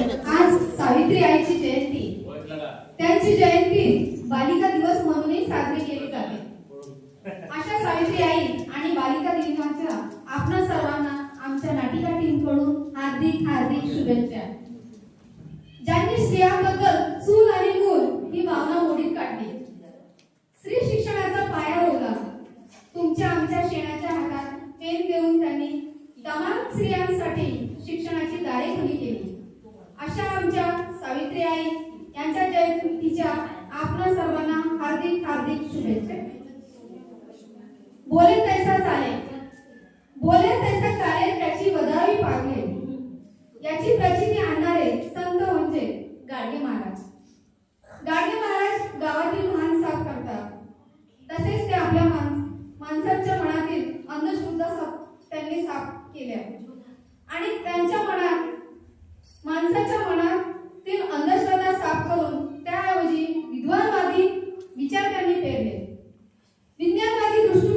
आज सावित्री आईची जयंती. त्यांची जयंती बालिका दिवस म्हणूनही साजरी केली जाते. अशा सावित्री आई आणि बालिका दिनाच्या आपण सर्वांना आमच्या नाटिका टीमकडून हार्दिक हार्दिक शुभेच्छा. ज्यांनी स्त्रियांबद्दल चूल आणि मूल ही भावना मोडीत काढली. स्त्री शिक्षणाचा पाया रोवला तुमच्या आमच्या शेणाच्या हातात पेन देऊन त्यांनी तमाम स्त्रियांसाठी शिक्षणाची दारे खुली केली. अशा आमच्या सावित्री आई यांच्या जयंतीच्या आपल्या सर्वांना हार्दिक हार्दिक शुभेच्छा. बोले तैसा चालेल. बोले तैसा चालेल त्याची वदावी पागले याची प्रचिती आणणारे संत म्हणजे गाडगे महाराज. गाडगे महाराज गावातील वाहन साफ करतात. तसेच ते आपल्या माणसाच्या मनातील अंधश्रद्धा त्यांनी साफ केल्या. आणि त्यांच्या मनात माणसाच्या मनातील अंधश्रद्धा साफ करून त्याऐवजी विद्वानवादी विचार त्यांनी पेरले विज्ञानवादी दृष्टी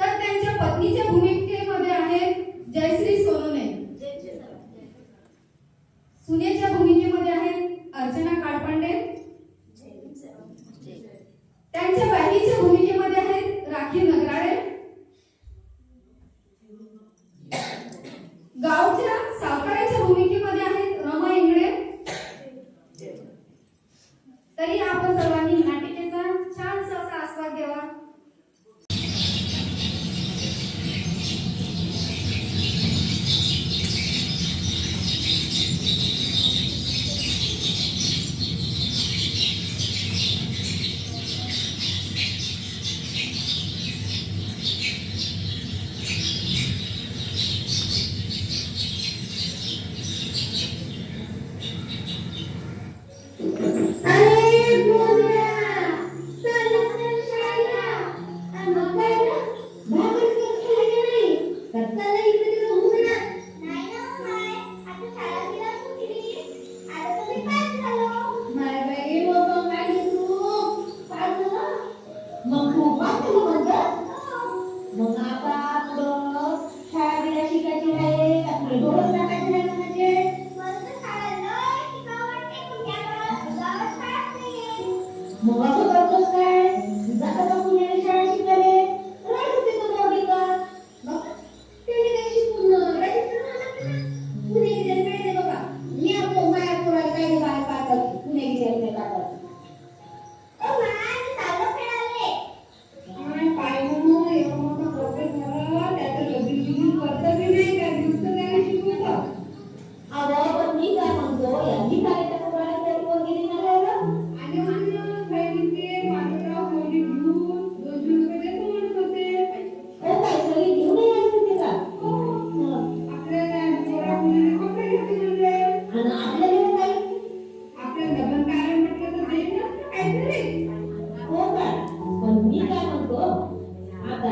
तर त्यांच्या पत्नीच्या भूमिकेमध्ये आहेत जयश्री सोनोने. सुनेच्या भूमिकेमध्ये आहेत अर्चना काळपांडे त्यांच्या बहिणीच्या भूमिकेमध्ये आहेत राखी नगराळे. गावच्या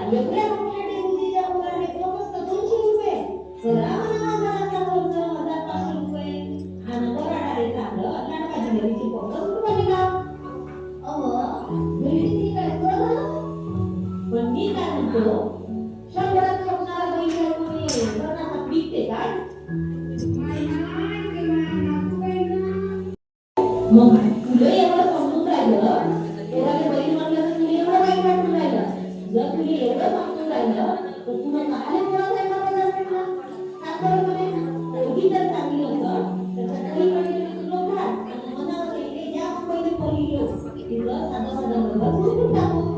Aleluia. Kita sa akin ba? Nagkakalipan niya ng tulungan. Ang mga kaibigan, ako may nagpapilyo. Diba? Tapos alam mo ba? Gusto ko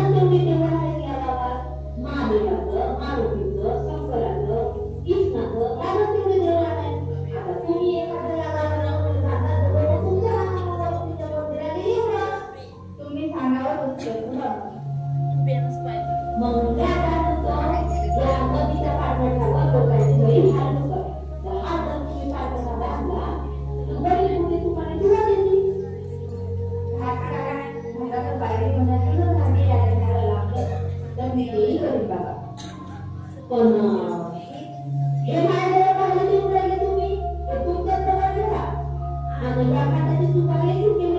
Yang tadi suka itu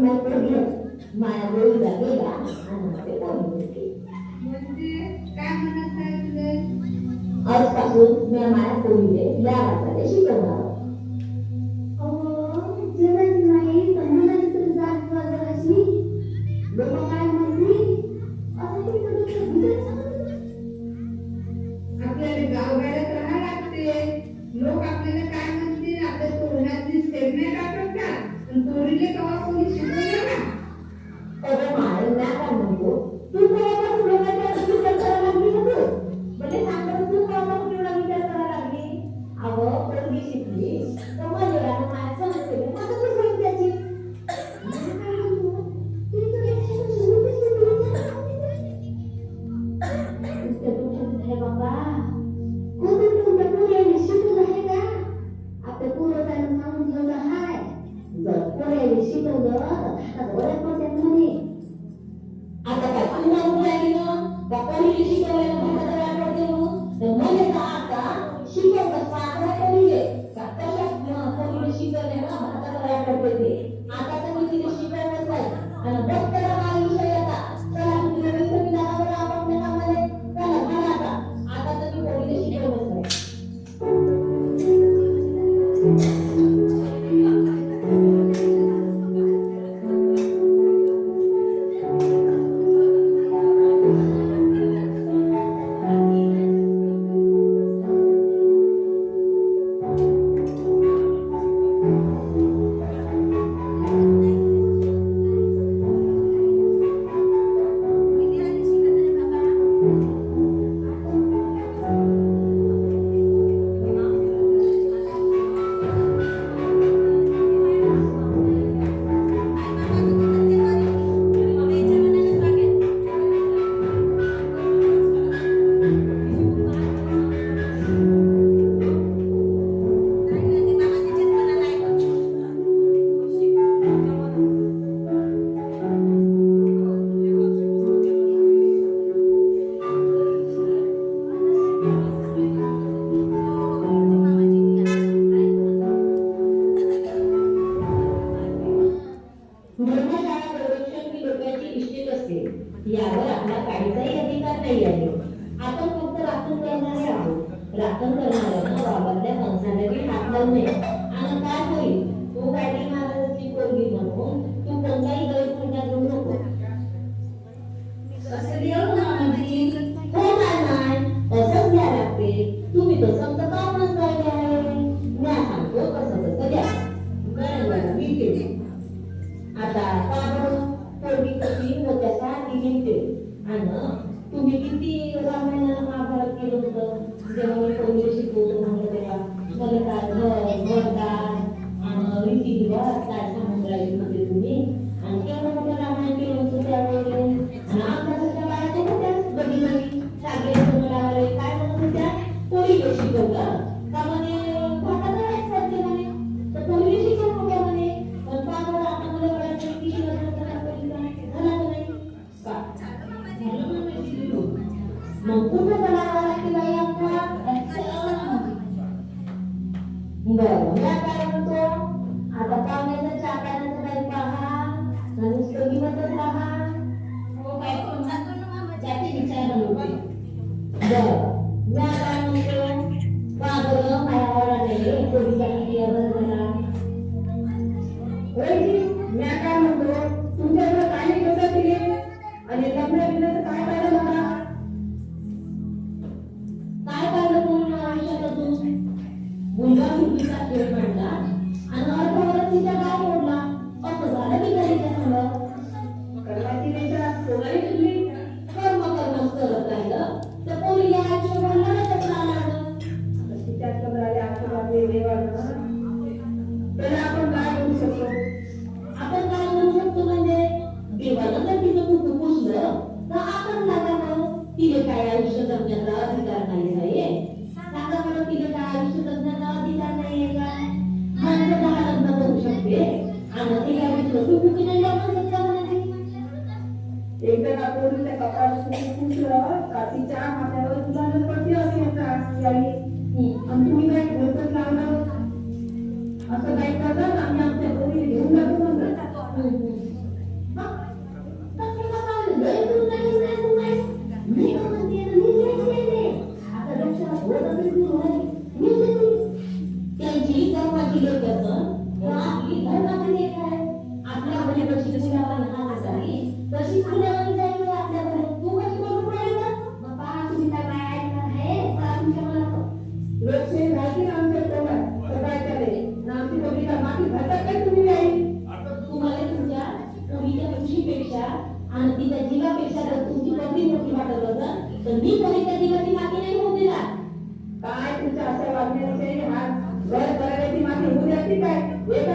माया बोलला गेला आणि म्हणजे काय म्हणत पासून मी माया पोरीले या वाचायला शिकवणार.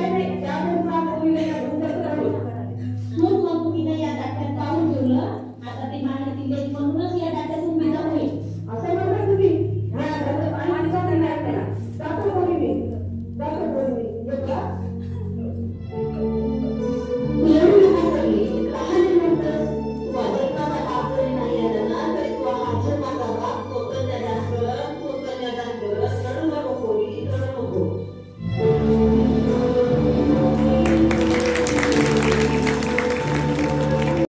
हा घर